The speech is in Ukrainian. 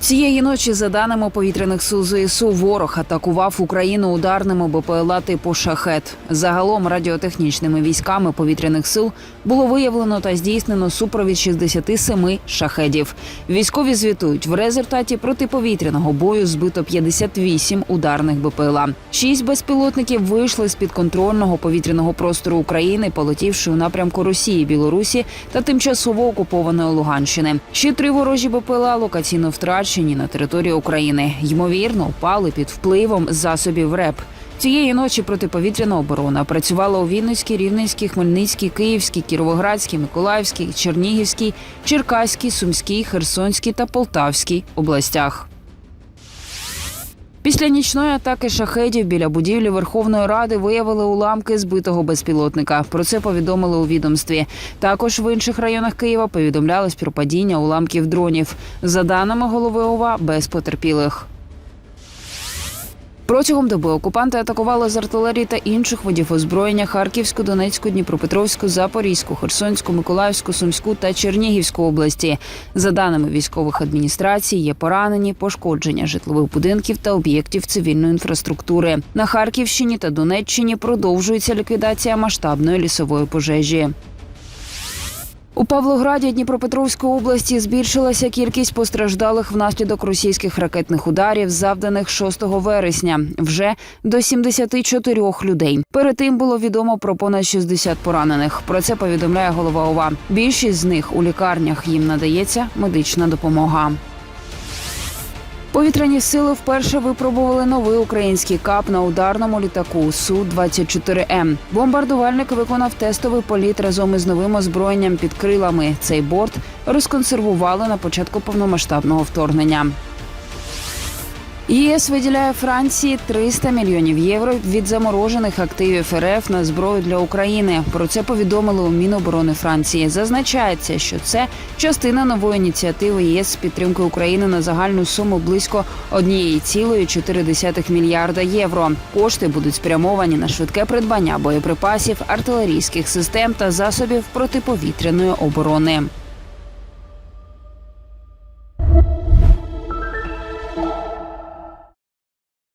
Цієї ночі, за даними повітряних сил ЗСУ, ворог атакував Україну ударними БПЛА типу шахет. Загалом радіотехнічними військами повітряних сил було виявлено та здійснено супровід 67 шахедів. Військові звітують, в результаті протиповітряного бою збито 58 ударних БПЛА. Шість безпілотників вийшли з підконтрольного повітряного простору України, полетівши у напрямку Росії, Білорусі та тимчасово окупованої Луганщини. Ще три ворожі БПЛА локаційно втрачені на території України. Ймовірно, впали під впливом засобів РЕП. Цієї ночі протиповітряна оборона працювала у Вінницькій, Рівненській, Хмельницькій, Київській, Кіровоградській, Миколаївській, Чернігівській, Черкаській, Сумській, Херсонській та Полтавській областях. Після нічної атаки шахедів біля будівлі Верховної Ради виявили уламки збитого безпілотника. Про це повідомили у відомстві. Також в інших районах Києва повідомлялось про падіння уламків дронів. За даними голови ОВА, без потерпілих. Протягом доби окупанти атакували з артилерії та інших видів озброєння Харківську, Донецьку, Дніпропетровську, Запорізьку, Херсонську, Миколаївську, Сумську та Чернігівську області. За даними військових адміністрацій, є поранені, пошкодження житлових будинків та об'єктів цивільної інфраструктури. На Харківщині та Донеччині продовжується ліквідація масштабної лісової пожежі. У Павлограді Дніпропетровської області збільшилася кількість постраждалих внаслідок російських ракетних ударів, завданих 6 вересня, вже до 74 людей. Перед тим було відомо про понад 60 поранених. Про це повідомляє голова ОВА. Більшість з них у лікарнях їм надається медична допомога. Повітряні сили вперше випробували новий український кап на ударному літаку су 24 м Бомбардувальник виконав тестовий політ разом із новим озброєнням під крилами. Цей борт розконсервували на початку повномасштабного вторгнення. ЄС виділяє Франції 300 мільйонів євро від заморожених активів РФ на зброю для України. Про це повідомили у Міноборони Франції. Зазначається, що це частина нової ініціативи ЄС з підтримки України на загальну суму близько 1,4 мільярда євро. Кошти будуть спрямовані на швидке придбання боєприпасів, артилерійських систем та засобів протиповітряної оборони.